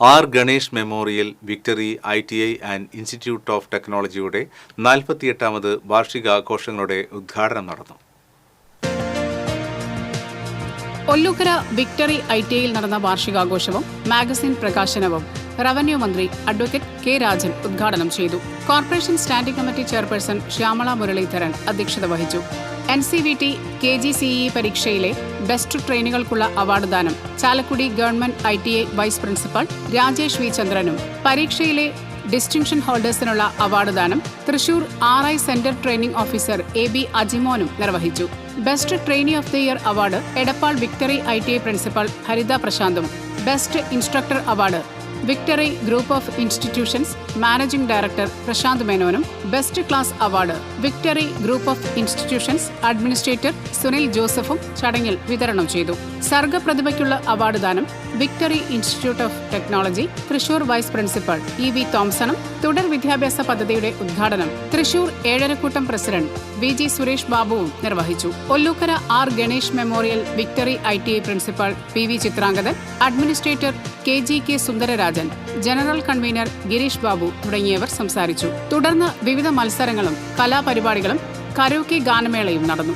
R Ganesh memorial Victory I T I and institute of ടെക്നോളജിയുടെ നാൽപ്പത്തിയെട്ടാമത് വാർഷികാഘോഷങ്ങളുടെ ഉദ്ഘാടനം നടന്നു. ഒല്ലൂക്കര വിക്ടറി ഐ ടി ഐയിൽ നടന്ന വാർഷികാഘോഷവും മാഗസിൻ പ്രകാശനവും റവന്യൂ മന്ത്രി അഡ്വക്കേറ്റ് കെ രാജൻ ഉദ്ഘാടനം ചെയ്തു. Corporation standing committee chairperson Shyamala Muraleedharan അധ്യക്ഷത വഹിച്ചു. N C V T K G CE പരീക്ഷയിലെ best ട്രെയിനുകൾക്കുള്ള അവാർഡ് ദാനം Chalakudy government I T I vice principal Rajesh V ചന്ദ്രനും. പരീക്ഷയിലെ ഡിസ്റ്റിങ്ഷൻ ഹോൾഡേഴ്സിനുള്ള അവാർഡ് ദാനം Thrissur R I centre training officer A B അജിമോനും നിർവഹിച്ചു. Best trainee of the year award Edappal Victory I T I principal Haritha പ്രശാന്തും. Best instructor award victory group of institutions managing director Prashanth മേനോനും best class award Victory group of institutions administrator Sunil ജോസഫും ചടങ്ങിൽ വിതരണം ചെയ്തു. സർഗപ്രതിഭയ്ക്കുള്ള award ദാനം Victory institute of technology Thrissur vice principal E V തോംസണും തുടർ വിദ്യാഭ്യാസ പദ്ധതിയുടെ ഉദ്ഘാടനം Thrissur Ezharakkoottam president V G Suresh ബാബുവും നിർവഹിച്ചു. Ollukkara R Ganesh memorial Victory I T I principal P V Chitrangathan administrator K G K Sundararajan general convener Girish Babu തുടങ്ങിയവർ സംസാരിച്ചു. തുടർന്ന് വിവിധ മത്സരങ്ങളും കലാപരിപാടികളും കരോക്കെ ഗാനമേളയും നടന്നു.